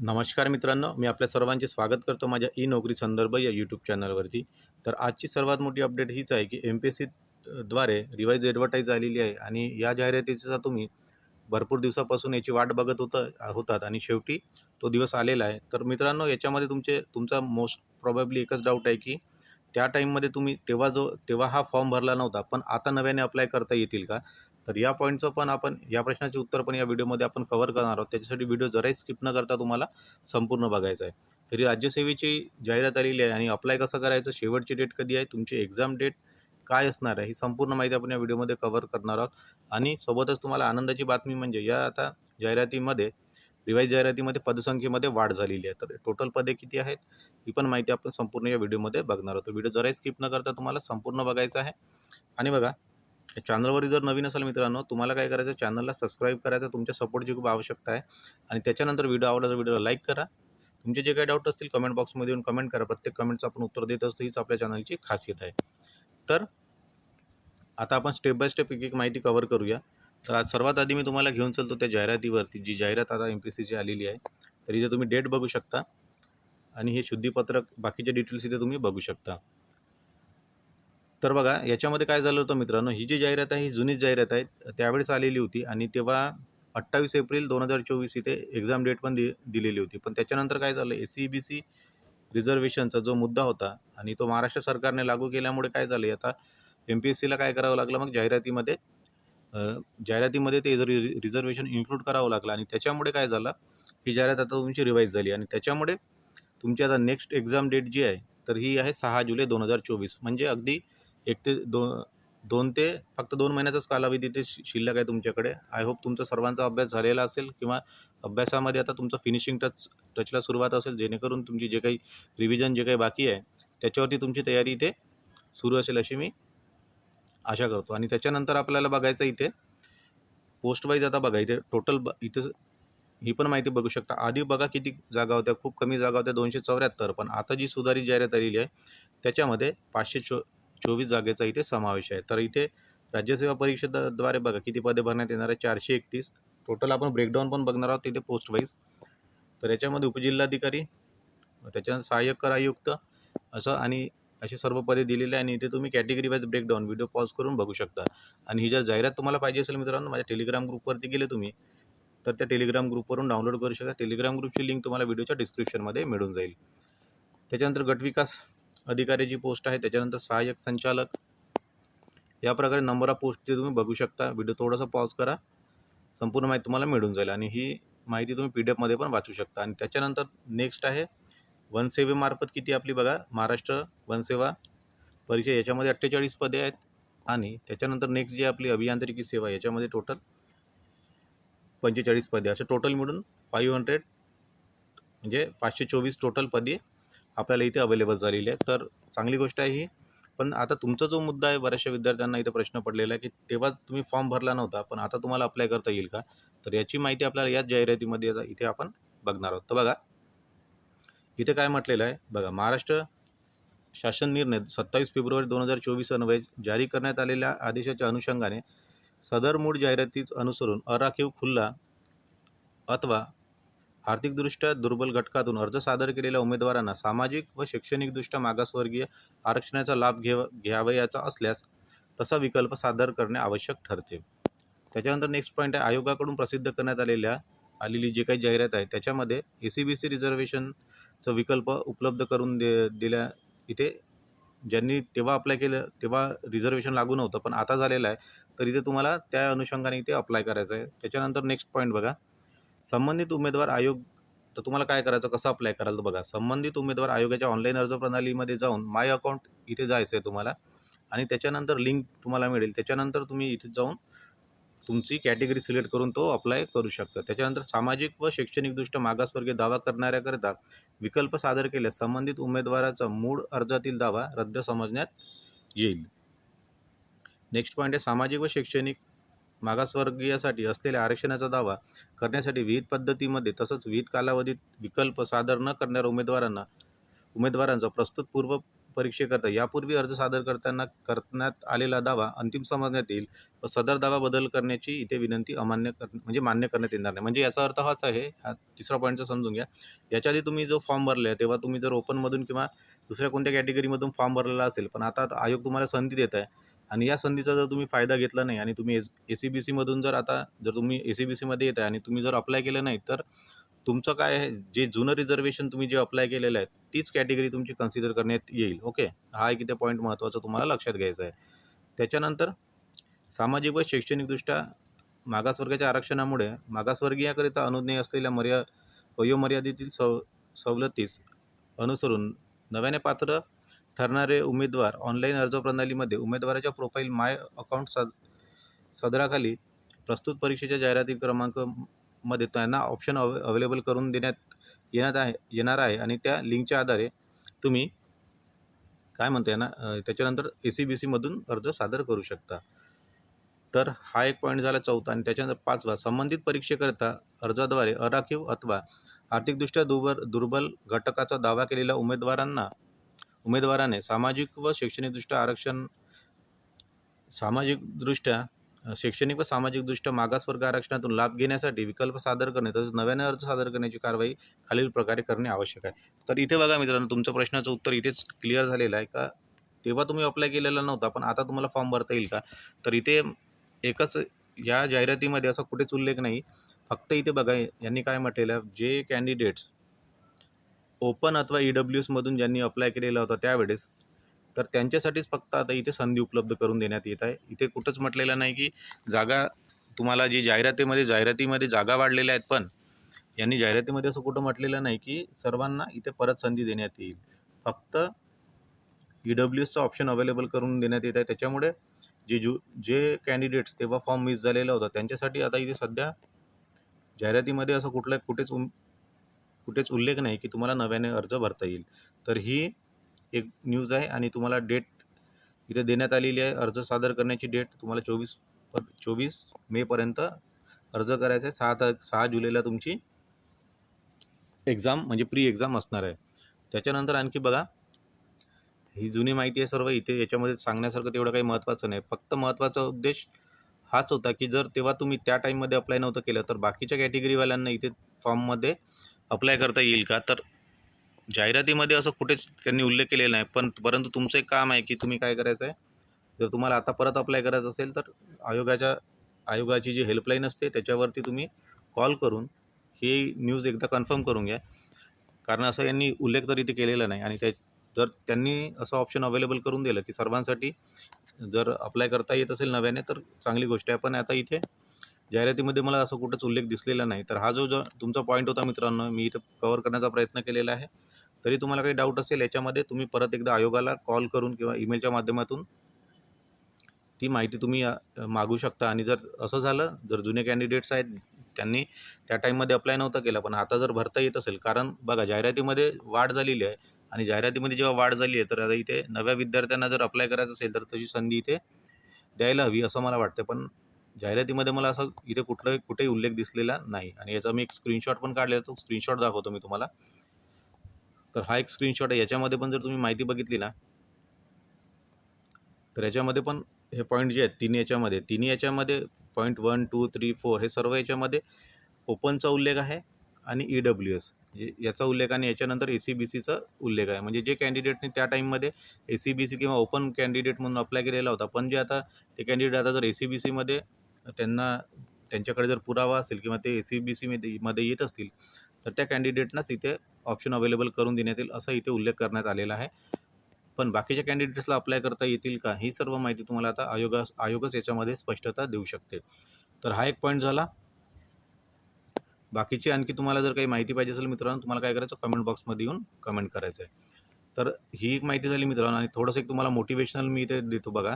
नमस्कार मित्रांनो मी आपल्या सर्वांचे स्वागत करतो माझ्या ई नोकरी संदर्भ या यूट्यूब चॅनलवरती तर आजची सर्वात मोठी अपडेट हीच आहे की एम पी एस सी द्वारे रिवाईज ॲडव्हर्टाईज आलेली आहे आणि या जाहिरातीचा तुम्ही भरपूर दिवसापासून याची वाट बघत होता होतात आणि शेवटी तो दिवस आलेला आहे. तर मित्रांनो याच्यामध्ये तुमचे तुमचा मोस्ट प्रॉबेबली एकच डाऊट आहे की त्या टाईममध्ये तुम्ही तेव्हा जो तेव्हा हा फॉर्म भरला नव्हता पण आता नव्याने अप्लाय करता येतील का? तर या पॉईंटचं पण आपण या प्रश्नाचे उत्तर पण या व्हिडिओमध्ये आपण कव्हर करणार आहोत. त्याच्यासाठी व्हिडिओ जराही स्किप न करता तुम्हाला संपूर्ण बघायचं आहे. तरी राज्यसेवेची जाहिरात आलेली आहे आणि अप्लाय कसं करायचं शेवटची डेट कधी आहे तुमची एक्झाम डेट काय असणार आहे ही संपूर्ण माहिती आपण या व्हिडिओमध्ये कव्हर करणार आहोत. आणि सोबतच तुम्हाला आनंदाची बातमी म्हणजे या आता जाहिरातीमध्ये रिवाईज जाहिरातीमध्ये पदसंख्येमध्ये वाढ झालेली आहे. तर टोटल पदे किती आहेत ही पण माहिती आपण संपूर्ण या व्हिडिओमध्ये बघणार आहोत. व्हिडिओ जराही स्किप न करता तुम्हाला संपूर्ण बघायचं आहे. आणि बघा चॅनलवरती जर नवीन असाल मित्रांनो तुम्हाला काय करायचं चॅनलला सबस्क्राईब करायचं तुमच्या सपोर्टची खूप आवश्यकता आहे. आणि त्याच्यानंतर व्हिडिओ आवडला तर व्हिडिओला लाईक करा. तुमचे जे काही डाऊट असतील कमेंट बॉक्समध्ये येऊन कमेंट करा. प्रत्येक कमेंटचं आपण उत्तर देत असतो हीच आपल्या चॅनलची खासियत आहे. तर आता आपण स्टेप बाय स्टेप एक एक माहिती कव्हर करूया. तर आज सर्वात आधी मी तुम्हाला घेऊन चालतो त्या जाहिरातीवरती जी जाहिरात आता एम पी सीची आलेली आहे. तर इथे तुम्ही डेट बघू शकता. आणि हे शुद्धीपत्रक बाकीचे डिटेल्स इथे तुम्ही बघू शकता. तर बघा याच्यामध्ये काय झालं होतं मित्रांनो ही जी जाहिरात आहे ही जुनीच जाहिरात आहे त्यावेळेस आलेली होती आणि तेव्हा अठ्ठावीस एप्रिल दोन हजार चोवीस इथे एक्झाम डेट पण दि दिलेली होती. पण त्याच्यानंतर काय झालं एस सी बी सी रिझर्वेशनचा जो मुद्दा होता आणि तो महाराष्ट्र सरकारने लागू केल्यामुळे काय झालं आता एम पी एस सीला काय करावं लागलं मग जाहिरातीमध्ये जाहिरातीमध्ये ते रि रिझर्वेशन इन्क्लूड करावं लागलं आणि त्याच्यामुळे काय झालं ही जाहिरात आता तुमची रिवाईज झाली आणि त्याच्यामुळे तुमची आता नेक्स्ट एक्झाम डेट जी आहे तर ही आहे सहा जुलै दोन हजार चोवीस. म्हणजे अगदी एक ते दो दोन ते फक्त दोन महिन्याचाच कालावधी ते शि शिल्लक आहे तुमच्याकडे. आय होप तुमचा सर्वांचा अभ्यास झालेला असेल किंवा अभ्यासामध्ये आता तुमचं फिनिशिंग टच टचला सुरुवात असेल जेणेकरून तुमची जे काही रिव्हिजन जे काही बाकी आहे त्याच्यावरती तुमची तयारी इथे सुरू असेल अशी मी आशा करतो. आणि त्याच्यानंतर आपल्याला बघायचं इथे पोस्ट वाईज आता बघा इथे टोटल ब इथे ही पण माहिती बघू शकता. आधी बघा किती जागा होत्या खूप कमी जागा होत्या दोनशे चौऱ्याहत्तर. पण आता जी सुधारित जाहिरात आलेली आहे त्याच्यामध्ये पाचशे चो चोवीस जागेचा इथे समावेश आहे. तर इथे राज्यसेवा परीक्षेद्वारे बघा किती पदे भरण्यात येणार आहे चारशे एकतीस. टोटल आपण ब्रेकडाऊन पण बघणार आहोत तिथे पोस्ट वाईज तर याच्यामध्ये उपजिल्हाधिकारी त्याच्यानंतर सहाय्यक कर आयुक्त असं आणि असे सर्व पदे दिलेले आहे आणि इथे तुम्ही category wise breakdown video pause करून बघू शकता. आणि ही जर जाहिरात तुम्हाला पाहिजे असेल मित्रांनो माझ्या टेलिग्राम ग्रुपवरती गेले तुम्ही तर त्या टेलिग्राम ग्रुपवरून डाउनलोड करू शकता. टेलिग्राम ग्रुपची लिंक तुम्हाला व्हिडिओच्या डिस्क्रिप्शनमध्ये मिळून जाईल. त्याच्यानंतर गटविकास अधिकाऱ्याची पोस्ट आहे त्याच्यानंतर सहाय्यक संचालक. या प्रकारे नंबर ऑफ पोस्ट ते तुम्ही बघू शकता. व्हिडिओ थोडासा पॉज करा. संपूर्ण माहिती तुम्हाला मिळून जाईल आणि ही माहिती तुम्ही पी डी एफमध्ये पण वाचू शकता. आणि त्याच्यानंतर नेक्स्ट आहे वनसेवेमार्फत किती आपली बघा महाराष्ट्र वनसेवा परीक्षा याच्यामध्ये अठ्ठेचाळीस पदे आहेत. आणि त्याच्यानंतर नेक्स्ट जी आपली अभियांत्रिकी सेवा याच्यामध्ये टोटल पंचेचाळीस पदे. असे टोटल मिळून फाईव्ह हंड्रेड म्हणजे पाचशे चोवीस टोटल पदे आपल्याला इथे अवेलेबल झालेली आहे तर चांगली गोष्ट आहे ही. पण आता तुमचा जो मुद्दा आहे बऱ्याचशा विद्यार्थ्यांना इथे प्रश्न पडलेला आहे की तेव्हा तुम्ही फॉर्म भरला नव्हता पण आता तुम्हाला अप्लाय करता येईल का? तर याची माहिती आपल्याला याच जाहिरातीमध्ये इथे आपण बघणार आहोत. तर बघा इथे काय म्हटलेलं आहे? बघा महाराष्ट्र शासन निर्णय सत्तावीस फेब्रुवारी दोन हजार चोवीस अन्वये जारी करण्यात आलेल्या आदेशाच्या अनुषंगाने सदर मूळ जाहिरातीच अनुसरून अराखीव खुल्ला अथवा आर्थिकदृष्ट्या दुर्बल घटकातून अर्ज सादर केलेल्या उमेदवारांना सामाजिक व शैक्षणिकदृष्ट्या मागासवर्गीय आरक्षणाचा लाभ घेव घ्यावयाचा असल्यास तसा विकल्प सादर करणे आवश्यक ठरते. त्याच्यानंतर नेक्स्ट पॉईंट आहे आयोगाकडून प्रसिद्ध करण्यात आलेल्या आलेली जे काही जाहिरात आहे त्याच्यामध्ये ए सी बी सी रिझर्वेशनचा विकल्प उपलब्ध करून दे दिल्या इथे ज्यांनी तेव्हा अप्लाय केलं तेव्हा रिझर्वेशन लागू नव्हतं पण आता झालेलं आहे तर इथे तुम्हाला त्या अनुषंगाने इथे अप्लाय करायचं आहे. त्याच्यानंतर नेक्स्ट पॉईंट बघा. संबंधित उमेदवार आयोग तर तुम्हाला काय करायचं? कसं अप्लाय कराल तर बघा. संबंधित उमेदवार आयोगाच्या ऑनलाईन अर्ज प्रणालीमध्ये जाऊन माय अकाउंट इथे जायचं आहे तुम्हाला आणि त्याच्यानंतर लिंक तुम्हाला मिळेल. त्याच्यानंतर तुम्ही इथे जाऊन तुमची कॅटेगरी सिलेक्ट करून तो अप्लाय करू शकता. त्याच्यानंतर सामाजिक व शैक्षणिकदृष्ट्या मागासवर्गीय दावा करणाऱ्याकरिता विकल्प सादर केल्यास संबंधित उमेदवाराचा मूळ अर्जातील दावा रद्द समजण्यात येईल. नेक्स्ट पॉईंट आहे सामाजिक व शैक्षणिक मागासवर्गीयासाठी असलेल्या आरक्षणाचा दावा करण्यासाठी विविध पद्धतीमध्ये तसंच विविध कालावधीत विकल्प सादर न करणाऱ्या उमेदवारांना उमेदवारांचा प्रस्तुत पूर्व परीक्षेकरता यापूर्वी अर्ज सादर करताना करण्यात आलेला दावा अंतिम समजण्यात येईल. व सदर दावा बदल करण्याची इथे विनंती अमान्य कर म्हणजे मान्य करण्यात येणार नाही. म्हणजे याचा अर्थ हाच आहे हा तिसरा पॉईंटचा समजून घ्या. याच्या आधी तुम्ही जो फॉर्म भरला आहे तेव्हा तुम्ही जर ओपनमधून किंवा दुसऱ्या कोणत्या कॅटेगरीमधून फॉर्म भरलेला असेल पण आता आता आयोग तुम्हाला संधी देत आहे आणि या संधीचा जर तुम्ही फायदा घेतला नाही आणि तुम्ही एस ए सी बी सीमधून जर आता जर तुम्ही ए सी बी सीमध्ये येत आहे आणि तुम्ही जर अप्लाय केलं नाही तर तुमचं काय आहे? जे जुनं रिझर्वेशन तुम्ही जे अप्लाय केलेलं आहे तीच कॅटेगरी तुमची कन्सिडर करण्यात येईल. ओके हा एक इथे पॉईंट महत्त्वाचा तुम्हाला लक्षात घ्यायचा आहे. त्याच्यानंतर सामाजिक व शैक्षणिकदृष्ट्या मागासवर्गाच्या आरक्षणामुळे मागासवर्गीयाकरिता अनुज्ञेय असलेल्या मर्या वयोमर्यादेतील सव सवलतीस अनुसरून नव्याने पात्र ठरणारे उमेदवार ऑनलाईन अर्ज प्रणालीमध्ये उमेदवाराच्या प्रोफाईल माय अकाउंट सद सदराखाली प्रस्तुत परीक्षेच्या जाहिराती क्रमांक मध्ये त्यांना ऑप्शन अव अवेलेबल करून देण्यात येण्यात आहे येणार आहे. आणि त्या लिंकच्या आधारे तुम्ही काय म्हणता ना त्याच्यानंतर ए सी बी सीमधून अर्ज सादर करू शकता. तर हा एक पॉईंट झाला चौथा आणि त्याच्यानंतर पाचवा. संबंधित परीक्षेकरिता अर्जाद्वारे अराखीव अथवा आर्थिकदृष्ट्या दुर्बल दुर्बल घटकाचा दावा केलेल्या उमेदवारांना उमेदवाराने सामाजिक व शैक्षणिकदृष्ट्या आरक्षण सामाजिकदृष्ट्या शैक्षणिक व सामाजिकदृष्ट्या मागासवर्ग आरक्षणातून लाभ घेण्यासाठी विकल्प सादर करणे तसेच नव्याने अर्ज सादर करण्याची कारवाई खालील प्रकारे करणे आवश्यक आहे. तर इथे बघा मित्रांनो तुमच्या प्रश्नाचं उत्तर इथेच क्लिअर झालेलं आहे का? तेव्हा तुम्ही अप्लाय केलेला नव्हता पण आता तुम्हाला फॉर्म भरता येईल का? तर इथे एकच या जाहिरातीमध्ये असा कुठेच उल्लेख नाही. फक्त इथे बघा यांनी काय म्हटलेलं आहे? जे कॅन्डिडेट्स ओपन अथवा ई डब्ल्यू एसमधून ज्यांनी अप्लाय केलेला होता त्यावेळेस तर त्यांच्यासाठीच फक्त आता इथे संधी उपलब्ध करून देण्यात येत आहे. इथे कुठंच म्हटलेलं नाही की जागा तुम्हाला जी जाहिरातीमध्ये जाहिरातीमध्ये जागा वाढलेल्या आहेत पण यांनी जाहिरातीमध्ये असं कुठं म्हटलेलं नाही की सर्वांना इथे परत संधी देण्यात येईल. फक्त ई डब्ल्यू एसचं ऑप्शन अवेलेबल करून देण्यात येत आहे. त्याच्यामुळे जे जु जे कॅन्डिडेट्स तेव्हा फॉर्म मिस झालेला होता त्यांच्यासाठी आता इथे सध्या जाहिरातीमध्ये असं कुठलं कुठेच उम कुठेच उल्लेख नाही की तुम्हाला नव्याने अर्ज भरता येईल. तर ही एक न्यूज आहे आणि तुम्हाला डेट इथे देण्यात आलेली आहे. अर्ज सादर करण्याची डेट तुम्हाला चोवीस चोवीस मेपर्यंत अर्ज करायचा आहे. सहा ता सहा जुलैला तुमची एक्झाम म्हणजे प्री एक्झाम असणार आहे. त्याच्यानंतर आणखी बघा ही जुनी माहिती आहे सर्व. इथे याच्यामध्ये सांगण्यासारखं तेवढं काही महत्त्वाचं नाही. फक्त महत्त्वाचा उद्देश हाच होता की जर तेव्हा तुम्ही त्या टाईममध्ये अप्लाय नव्हतं केलं तर बाकीच्या कॅटेगरीवाल्यांना इथे फॉर्ममध्ये अप्लाय करता येईल का? तर जाहिरातीमध्ये असं कुठेच त्यांनी उल्लेख केलेला नाही. पण परंतु तुमचं एक काम आहे की तुम्ही काय करायचं आहे? जर तुम्हाला आता परत अप्लाय करायचं असेल तर आयोगाच्या आयोगाची जी हेल्पलाईन असते त्याच्यावरती तुम्ही कॉल करून ही न्यूज एकदा कन्फर्म करून घ्या. कारण असं यांनी उल्लेख तर इथे केलेला नाही. आणि त्या जर त्यांनी असं ऑप्शन अवेलेबल करून दिलं की सर्वांसाठी जर अप्लाय करता येत असेल नव्याने तर चांगली गोष्ट आहे. पण आता इथे जाहिरातीमध्ये मला असं कुठंच उल्लेख दिसलेला नाही. तर हा जो जो तुमचा पॉईंट होता मित्रांनो मी इथं कवर करण्याचा प्रयत्न केलेला आहे. तरी तुम्हाला काही डाऊट असेल याच्यामध्ये तुम्ही परत एकदा आयोगाला कॉल करून किंवा ईमेलच्या माध्यमातून ती माहिती तुम्ही मागू शकता. आणि जर असं झालं जर जुने कॅन्डिडेट्स आहेत त्यांनी त्या टाईममध्ये अप्लाय नव्हता केला पण आता जर भरता येत असेल कारण बघा जाहिरातीमध्ये वाढ झालेली आहे. आणि जाहिरातीमध्ये जेव्हा वाढ झाली आहे तर आता इथे नव्या विद्यार्थ्यांना जर अप्लाय करायचं असेल तर तशी संधी इथे द्यायला हवी असं मला वाटतं. पण जाहिरातीमध्ये मला असं इथे कुठलं कुठेही उल्लेख दिसलेला नाही. आणि याचा मी एक स्क्रीनशॉट पण काढलेला तो स्क्रीनशॉट दाखवतो मी तुम्हाला. तर हा एक स्क्रीनशॉट आहे. याच्यामध्ये पण जर तुम्ही माहिती बघितली ना तर याच्यामध्ये पण हे पॉईंट जे आहेत तिन्ही याच्यामध्ये तिन्ही याच्यामध्ये point one two three four हे सर्व याच्यामध्ये ओपनचा उल्लेख आहे आणि ई डब्ल्यू एस याचा उल्लेख आणि याच्यानंतर ए सी बी सीचा उल्लेख आहे. म्हणजे जे कॅन्डिडेटने त्या टाईममध्ये ए सी बी सी किंवा ओपन कॅन्डिडेट म्हणून अप्लाय केलेला होता पण जे आता ते कॅन्डिडेट आता जर ए सी बी सीमध्ये त्यांना त्यांच्याकडे जर पुरावा असेल किंवा ते ए सी बी सीमध्ये मध्ये येत असतील तर त्या कॅन्डिडेटनाच इथे ऑप्शन अवेलेबल करून देण्यात येईल असा इथे उल्लेख करण्यात आलेला आहे. पण बाकीच्या कॅन्डिडेट्सला अप्लाय करता येतील का ही सर्व माहिती तुम्हाला आता आयोगा आयोगच याच्यामध्ये स्पष्टता देऊ शकते. तर हा एक पॉईंट झाला. बाकीची आणखी तुम्हाला जर काही माहिती पाहिजे असेल मित्रांनो तुम्हाला काय करायचं कमेंट बॉक्समध्ये येऊन कमेंट करायचं आहे तर ही एक माहिती झाली मित्रांनो आणि थोडंसं एक तुम्हाला मोटिवेशनल मी इथे देतो बघा.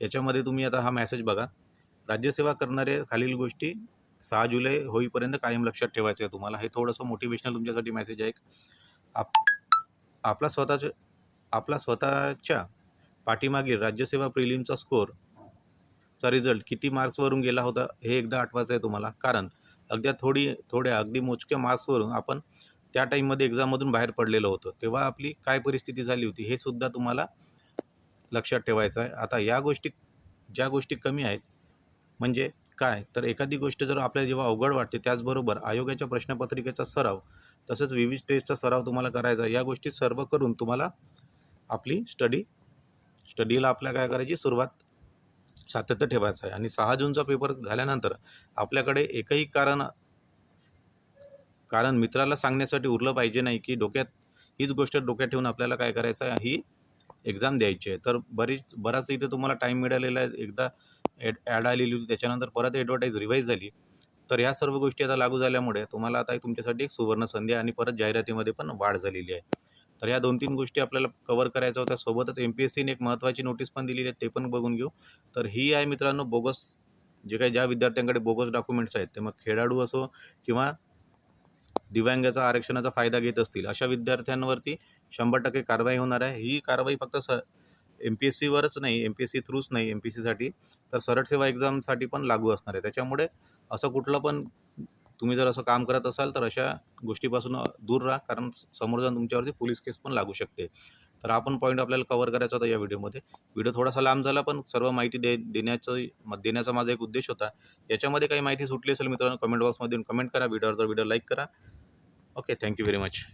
याच्यामध्ये तुम्ही आता हा मॅसेज बघा. राज्यसेवा करणारे खालील गोष्टी सहा जुलै होईपर्यंत कायम लक्षात ठेवायचं आहे तुम्हाला. हे थोडंसं मोटिवेशनल तुमच्यासाठी मेसेज आहे. आप आपला स्वतःच्या आपला स्वतःच्या पाठीमागील राज्यसेवा प्रिलिमचा स्कोर चा रिझल्ट किती मार्क्सवरून गेला होता हे एकदा आठवायचं आहे तुम्हाला. कारण अगद्या थोडी थोड्या अगदी मोजक्या मार्क्सवरून आपण त्या टाईममध्ये एक्झाममधून बाहेर पडलेलं होतं. तेव्हा आपली काय परिस्थिती झाली होती हे सुद्धा तुम्हाला लक्षात ठेवायचं आहे. आता या गोष्टी ज्या गोष्टी कमी आहेत म्हणजे काय तर एखादी गोष्ट जर आपल्याला जेव्हा अवघड वाटते त्याचबरोबर आयोगाच्या प्रश्नपत्रिकेचा सराव तसंच विविध टेस्टचा सराव तुम्हाला करायचा आहे. या गोष्टी सर्व करून तुम्हाला आपली स्टडी स्टडीला आपल्या काय करायची सुरुवात सातत्य ठेवायचं आहे आणि सहा जूनचा पेपर झाल्यानंतर आपल्याकडे एकही कारण कारण मित्राला सांगण्यासाठी उरलं पाहिजे नाही की डोक्यात हीच गोष्ट डोक्यात ठेवून आपल्याला काय करायचं आहे ही एक्झाम द्यायची आहे. तर बरीच बराच इथे तुम्हाला टाईम मिळालेला आहे. एकदा ॲड ॲड आलेली होती. त्याच्यानंतर परत ॲडव्हर्टाईज रिवाईज झाली. तर ह्या सर्व गोष्टी आता लागू झाल्यामुळे तुम्हाला आता तुमच्यासाठी एक सुवर्ण संधी आणि परत जाहिरातीमध्ये पण वाढ झालेली आहे. तर या दोन तीन गोष्टी आपल्याला कवर करायच्या होत्या. सोबतच एम पी एस सीने एक महत्त्वाची नोटीस पण दिलेली आहे. ते पण बघून घेऊ. तर ही आहे मित्रांनो बोगस जे काही ज्या विद्यार्थ्यांकडे बोगस डॉक्युमेंट्स आहेत ते मग खेळाडू असो किंवा दिव्यांगाचा आरक्षणाचा फायदा घेत असतील अशा विद्यार्थ्यांवरती शंभर टक्के कारवाई होणार आहे. ही कारवाई फक्त स एम पी एस सीवरच नाही एम पी एस सी थ्रूच नाही एम पी एस सीसाठी तर सरळ सेवा एक्झामसाठी पण लागू असणार आहे. त्याच्यामुळे असं कुठलं पण तुम्ही जर असं काम करत असाल तर अशा गोष्टीपासून दूर राहा. कारण समोर जाऊन तुमच्यावरती पोलीस केस पण लागू शकते. तर हा पण पॉईंट आपल्याला कवर करायचा होता या व्हिडिओमध्ये व्हिडिओ थोडासा लांब झाला पण सर्व माहिती दे देण्याचं म- देण्याचा माझा एक उद्देश होता. याच्यामध्ये काही माहिती सुटली असेल मित्रांनो कमेंट बॉक्समध्ये कमेंट करा. व्हिडिओवर तर व्हिडिओ लाईक करा. Okay thank you very much